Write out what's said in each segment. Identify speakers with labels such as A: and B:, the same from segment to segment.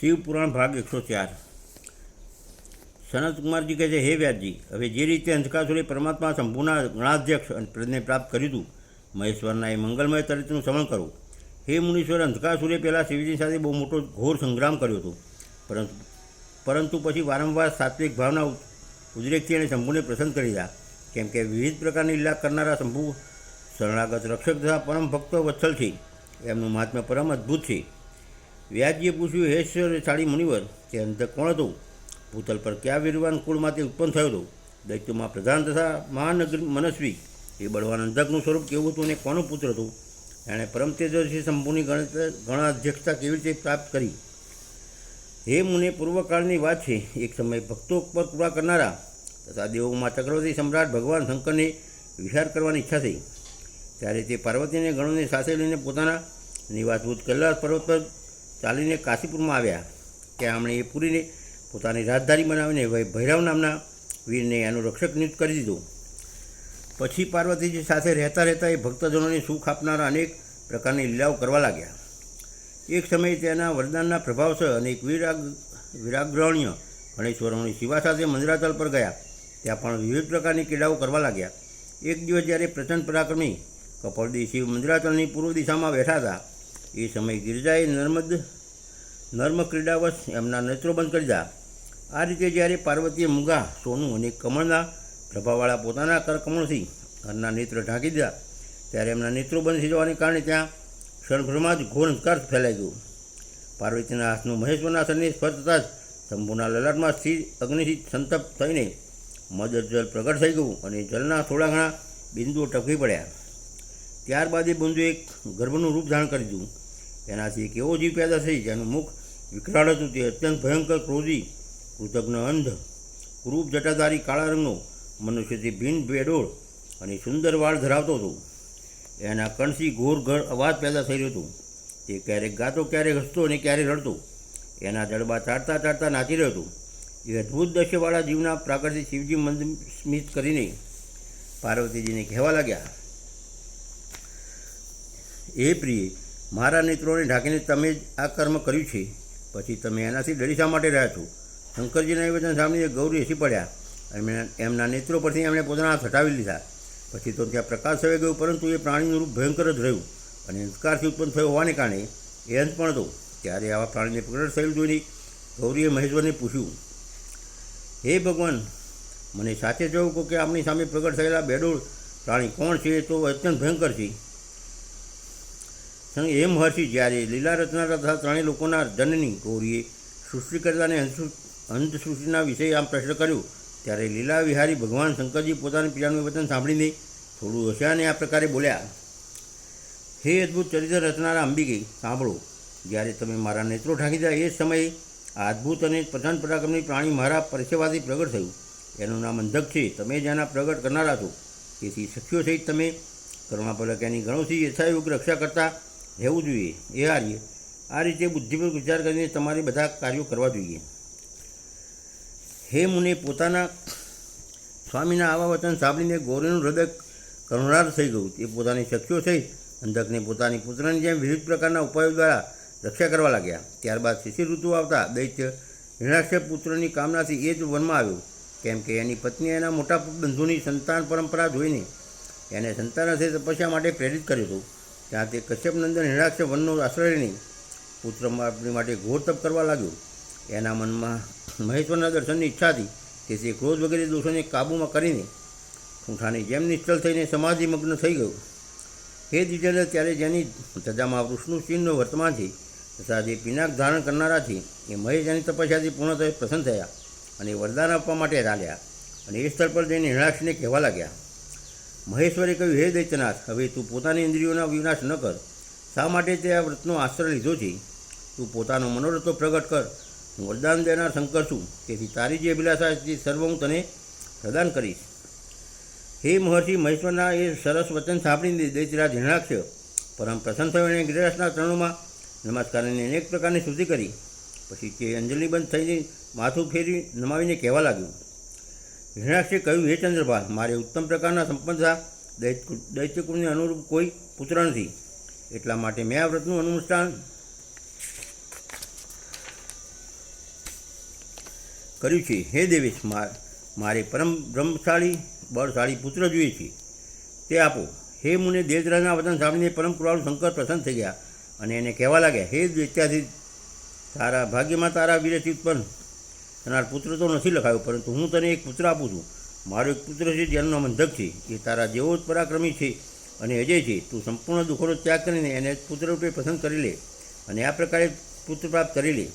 A: શિવપુરાણ ભાગ એકસો ચાર. સનતકુમારજી કહે છે, હે વ્યાસજી હવે જે રીતે અંધકાસુરે પરમાત્મા શંભુના ગણાધ્યક્ષ પ્રજ્ઞે પ્રાપ્ત કર્યું હતું, મહેશ્વરના એ મંગલમય ચરિત્રનું શ્રવણ કરો. હે મુનીશ્વર, અંધકાસુરે પહેલાં શિવજી સાથે બહુ મોટો ઘોર સંગ્રામ કર્યો હતો. પરંતુ પરંતુ પછી વારંવાર સાત્વિક ભાવના ઉદ્રેકથી એણે શંભુને પ્રસન્ન કરી દીધા કેમ કે વિવિધ પ્રકારની લીલા કરનારા શંભુ, શરણાગત રક્ષક તથા પરમ ભક્ત વત્સલ છે એમનું મહાત્મ્ય પરમ અદ્ભુત છે. વ્યાસજીએ પૂછ્યું, હે શાળી મુનિવર, તે અંત કોણ હતું? ભૂતલ પર કયા વીરવાન કુળમાંથી ઉત્પન્ન થયો હતો? દૈત્યોમાં પ્રધાન તથા મહાનગર મનસ્વી. એ બળવાન અંધકનું સ્વરૂપ કેવું હતું અને કોનો પુત્ર હતું? એણે પરમ તેજસ્વી શંભુની ગણાધ્યક્ષતા કેવી રીતે પ્રાપ્ત કરી? હે મુને, પૂર્વકાળની વાત છે. એક સમયે ભક્તો પર પૂરા કરનારા તથા દેવોમાં ચક્રવર્તી સમ્રાટ ભગવાન શંકરને વિહાર કરવાની ઈચ્છા થઈ. ત્યારે તે પાર્વતીને ગણોને સાથે લઈને પોતાના નિવાસભૂત કૈલાસ પર્વત પર ચાલીને કાશીપુરમાં આવ્યા. ત્યાં આમણે એ પુરીને પોતાની રાજધાની બનાવીને ભૈરવ નામના વીરને એનું રક્ષક નિયુક્ત કરી દીધું. પછી પાર્વતીજી સાથે રહેતા રહેતા એ ભક્તજનોને સુખ આપનારા અનેક પ્રકારની લીલાઓ કરવા લાગ્યા. એક સમયે તેના વરદાનના પ્રભાવસર અનેક વિરાગ વિરાગ્રહણ્ય ગણેશ્વરોની શિવા સાથે મંદિરાતલ પર ગયા. ત્યાં પણ વિવિધ પ્રકારની ક્રીડાઓ કરવા લાગ્યા. એક દિવસ જ્યારે પ્રચંડ પરાક્રમી કપલદી શિવ મંદિરાતલની પૂર્વ દિશામાં બેઠા હતા એ સમયે ગિરજાએ નર્મદ, નર્મ ક્રીડાવશ એમના નેત્રો બંધ કરી દીધા. આ રીતે જ્યારે પાર્વતીએ મૂંગા, સોનું અને કમળના પ્રભાવવાળા પોતાના કરકમળથી ઘરના નેત્ર ઢાંકી દીધા, ત્યારે એમના નેત્રો બંધ થઈ જવાને કારણે ત્યાં ક્ષણભરમાં જ ઘોર અંધકાર ફેલાઈ ગયો. પાર્વતીના હાથનું મહેશ્વરના શરીરને સ્પર્શ થતાં જ શંભુના લલાટમાં સ્થિર અગ્નિથી સંતપ થઈને મદર જલ પ્રગટ થઈ ગયું અને જલના થોડા ઘણા બિંદુઓ ટકી પડ્યા. ત્યારબાદ એ બિંદુ એક ગર્ભનું રૂપ ધારણ કરી દીધું. એનાથી એક એવો જીવ પેદા થઈ જેનું મુખ વિકરાળ હતું તે અત્યંત ભયંકર ક્રોધી, કૃતજ્ઞ અંધ, ક્રૂપ, જટાધારી, કાળા રંગનો, મનુષ્યથી ભીન બેડોળ અને સુંદર વાળ ધરાવતો હતો. એના કણસી ઘોર ઘર અવાજ પેદા થઈ રહ્યો હતો. તે ક્યારેક ગાતો, ક્યારેક હસતો અને ક્યારેક રડતો. એના દડબા ચાટતા ચાટતા નાચી રહ્યો હતો. એ અદ્ભુત દશ્યવાળા જીવના પ્રાકૃતિક શિવજી મંદ સ્મિત કરીને પાર્વતીજીને કહેવા લાગ્યા એ પ્રિય મારા નેત્રોને ઢાંકીને તમે જ આ કર્મ કર્યું છે. પછી તમે એનાથી ડરી માટે રહ્યા છો? શંકરજીના વચન સાંભળીને ગૌરી હસી પડ્યા અને એમના નેત્રો પરથી એમણે પોતાના હાથ હટાવી લીધા. પછી તો ત્યાં પ્રકાશ થઈ ગયો, પરંતુ એ પ્રાણીનું રૂપ ભયંકર જ રહ્યું અને અંધકારથી ઉત્પન્ન થયો હોવાને કારણે એ અંત પણ હતો. ત્યારે આવા પ્રાણીને પ્રગટ થયેલું જોઈને ગૌરીએ મહેશ્વરને પૂછ્યું, હે ભગવાન, મને સાચે જવું કે આપણી સામે પ્રગટ થયેલા બેડોળ પ્રાણી કોણ છે? તો અત્યંત ભયંકર છે. એ મહર્ષિ જ્યારે લીલા રચના તથા ત્રણેય લોકોના જનની ગૌરીએ સૃષ્ટિકર્તાને અંધ સૃષ્ટિના વિષય આમ પ્રશ્ન કર્યો, ત્યારે લીલા વિહારી ભગવાન શંકરજી પોતાની પિતાનું વચન સાંભળીને થોડું હસ્યાને આ પ્રકારે બોલ્યા, હે અદ્ભુત ચરિત્ર રચનારા અંબિકે, સાંભળો. જ્યારે તમે મારા નેત્રો ઢાંકી દીધા એ સમયે આ અદ્ભુત અને પ્રધાન પરાક્રમની પ્રાણી મારા પરસેવાથી પ્રગટ થયું. એનું નામ અંધક છે. તમે જેના પ્રગટ કરનારા છો. તેથી સખ્યો સહિત તમે કરુણાપલક એની ગણોથી યથાયોગ રક્ષા કરતા રહેવું જોઈએ. એ હારીએ આ રીતે બુદ્ધિપૂર્વક વિચાર કરીને તમારે બધા કાર્યો કરવા જોઈએ. હે મુને, પોતાના સ્વામીના આવા વચન સાંભળીને ગૌરીનું હૃદય કરુણાર થઈ ગયું. તે પોતાની શક્તિઓ થઈ અંધકને પોતાની પુત્રની જેમ વિવિધ પ્રકારના ઉપાયો દ્વારા રક્ષા કરવા લાગ્યા. ત્યારબાદ શિશિર ઋતુ આવતા દૈત્ય હિરણાક્ષ પુત્રની કામનાથી એ જ વનમાં આવ્યો. કેમ કે એની પત્નીએ એના મોટા બંધુની સંતાન પરંપરા જોઈને એને સંતાનથી તપસ્યા માટે પ્રેરિત કર્યું હતો. ત્યાં તે કશ્યપનંદન હિરણાક્ષ વનનો આશ્રય નહીં. પુત્ર આપણી માટે ઘોર તપ કરવા લાગ્યો. એના મનમાં મહેશ્વરના દર્શનની ઈચ્છા હતી કે તે ક્રોધ વગેરે દોષોને કાબૂમાં કરીને ઠૂંઠાની જેમ નિશ્ચલ થઈને સમાધિમગ્ન થઈ ગયો. હે દ્વિજય, ત્યારે જેની ધજામાં વૃષ્ણુ ચિહ્ન વર્તમાન છે તથા જે પિનાક ધારણ કરનારા છે, એ મહેશ એની તપસ્યાથી પૂર્ણતઃ પ્રસન્ન થયા અને વરદાન આપવા માટે રાલ્યા અને એ સ્થળ પર જઈને હિરણાક્ષને કહેવા લાગ્યા. મહેશ્વરે કહ્યું, હે દૈત્યનાથ, હવે તું પોતાની ઇન્દ્રિયોના વિનાશ ન કર. શા માટે તે આ વ્રતનો આશ્રય લીધો છે? તું પોતાનો મનોરથો પ્રગટ કર. હું વરદાન દેનાર શંકર છું. તેથી તારી જે અભિલાષા તે સર્વ હું તને પ્રદાન કરીશ. હે મહર્ષિ, મહેશ્વરના એ સરસ વચન સાંભળીને દૈત્યરાજ હિરણાક્ષ પરમ પ્રસન્ન થયો અને ગિરિરાજના ચરણોમાં નમસ્કારની અનેક પ્રકારની શુદ્ધિ કરી. પછી તે અંજલિબંધ થઈને માથું ફેરી નમાવીને કહેવા લાગ્યું હિરણાક્ષે કહ્યું, હે ચંદ્રપાલ, મારે ઉત્તમ પ્રકારના સંપન્નતા દૈત્ય દૈત્યકુળને અનુરૂપ કોઈ પુત્ર નથી. એટલા માટે મેં આ વ્રતનું અનુષ્ઠાન કર્યું છે. હે દેવેશ મારે પરમ બ્રહ્મશાળી, બળશાળી પુત્ર જોઈએ છે. તે આપો. હે મુને દેવદ્રાના વચન સાંભળીને પરમ કૃપાળુ શંકર પ્રસન્ન થઈ ગયા અને એને કહેવા લાગ્યા, હે દૈત્યાથી તારા ભાગ્યમાં તારા વીરથી ઉત્પન્ન થનાર પુત્ર તો નથી લખાયો, પરંતુ હું તને એક પુત્ર આપું છું. મારો એક પુત્ર છે, જેનું નામ અંધક છે. એ તારા જેવો જ પરાક્રમી છે અને અજય છે. તું સંપૂર્ણ દુઃખોનો ત્યાગ કરીને એને પુત્ર રૂપે પસંદ કરી લે અને આ પ્રકારે પુત્ર પ્રાપ્ત કરી લે.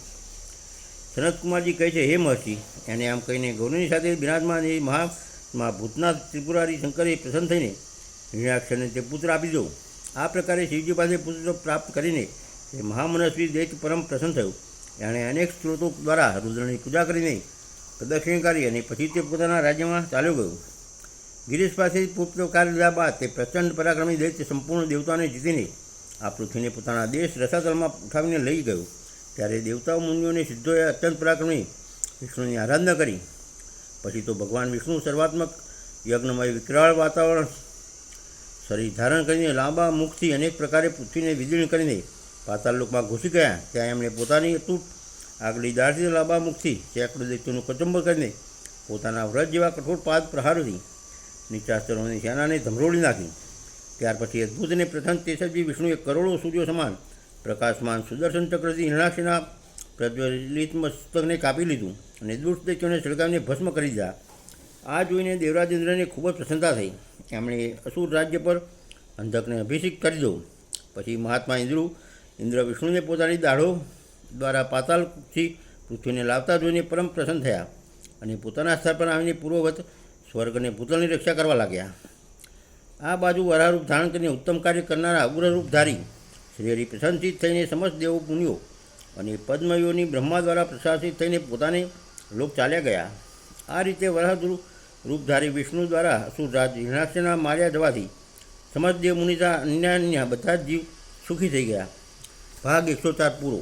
A: સનતકુમારજી કહે છે, હે મહર્ષિ, એને આમ કહીને ગૌરવની સાથે બિરાજમાન એ મહામાં ભૂતનાથ ત્રિપુરારી શંકરે પ્રસન્ન થઈને હિરણાક્ષરને તે પુત્ર આપી દો. આ પ્રકારે શિવજી પાસે પુત્ર પ્રાપ્ત કરીને તે મહામનસ્વી દૈત પરમ પ્રસન્ન થયું. એણે અનેક સ્ત્રોતો દ્વારા રુદ્રની પૂજા કરીને પ્રદક્ષિણ કરી અને પછી તે પોતાના રાજ્યમાં ચાલ્યો ગયો. ગિરીશ પાસે પુત્રકાર લીધા બાદ તે પ્રચંડ પરાક્રમી દૈત્ય સંપૂર્ણ દેવતાને જીતીને આ પૃથ્વીને પોતાના દેશ રસાતલમાં ઉઠાવીને લઈ ગયો. ત્યારે દેવતાઓ, મુનિઓને સિદ્ધોએ અત્યંત પરાક્રમી વિષ્ણુની આરાધના કરી. પછી તો ભગવાન વિષ્ણુ સર્વાત્મક યજ્ઞમય વિકરાળ વાતાવરણ શરીર ધારણ કરીને લાંબા મુખથી અનેક પ્રકારે પૃથ્વીને વિદીર્ણ કરીને પાતાળ લોકમાં ઘૂસી ગયા ત્યાં એમણે પોતાની અતૂટ આગલી દાળથી લાંબા મુખથી સેંકડો દૈત્યોનું કચંબર કરીને પોતાના વ્રત જેવા કઠોર પાદ પ્રહારોથી નીચાસ્તરોની સેનાને ધમરોળી નાખી. ત્યાર પછી અદ્ભુત અને પ્રથમ તેજસ્વી વિષ્ણુએ કરોડો સૂર્યો સમાન પ્રકાશમાન સુદર્શન ચક્રથી હિરણાક્ષના પ્રજ્વલિત મસ્તકને કાપી લીધું અને દુષ્ટ દૈત્યોને સળગાવીને ભસ્મ કરી દીધા. આ જોઈને દેવરાજેન્દ્રને ખૂબ જ પ્રસન્નતા થઈ. એમણે અસુર રાજ્ય પર અંધકને અભિષેક કરી દો. પછી મહાત્મા ઇન્દ્રુ ઇન્દ્ર વિષ્ણુને પોતાની દાઢો દ્વારા પાતાલથી પૃથ્વીને લાવતા જોઈને પરમ પ્રસન્ન થયા અને પોતાના સ્થળ પર આવીને પૂર્વવત સ્વર્ગ અને ભૂતલની રક્ષા કરવા લાગ્યા. આ બાજુ વરારૂપ ધારણ કરીને ઉત્તમ કાર્ય કરનારા અગ્રરૂપધારી શ્રી હરિ પ્રસન્નચિત થઈને સમસ્ત દેવો પુણ્યો અને પદ્મયોની બ્રહ્મા દ્વારા પ્રશાસિત થઈને પોતાને લોક ચાલ્યા ગયા. આ રીતે વરાહદુ રૂપધારી વિષ્ણુ દ્વારા અસુરરાજ હિરણાક્ષના માર્યા જવાથી સમસ્ત દેવ મુનિતા અન્ય અન્ય બધા જ જીવ સુખી થઈ ગયા. ભાગ એકસો ચાર પૂરો.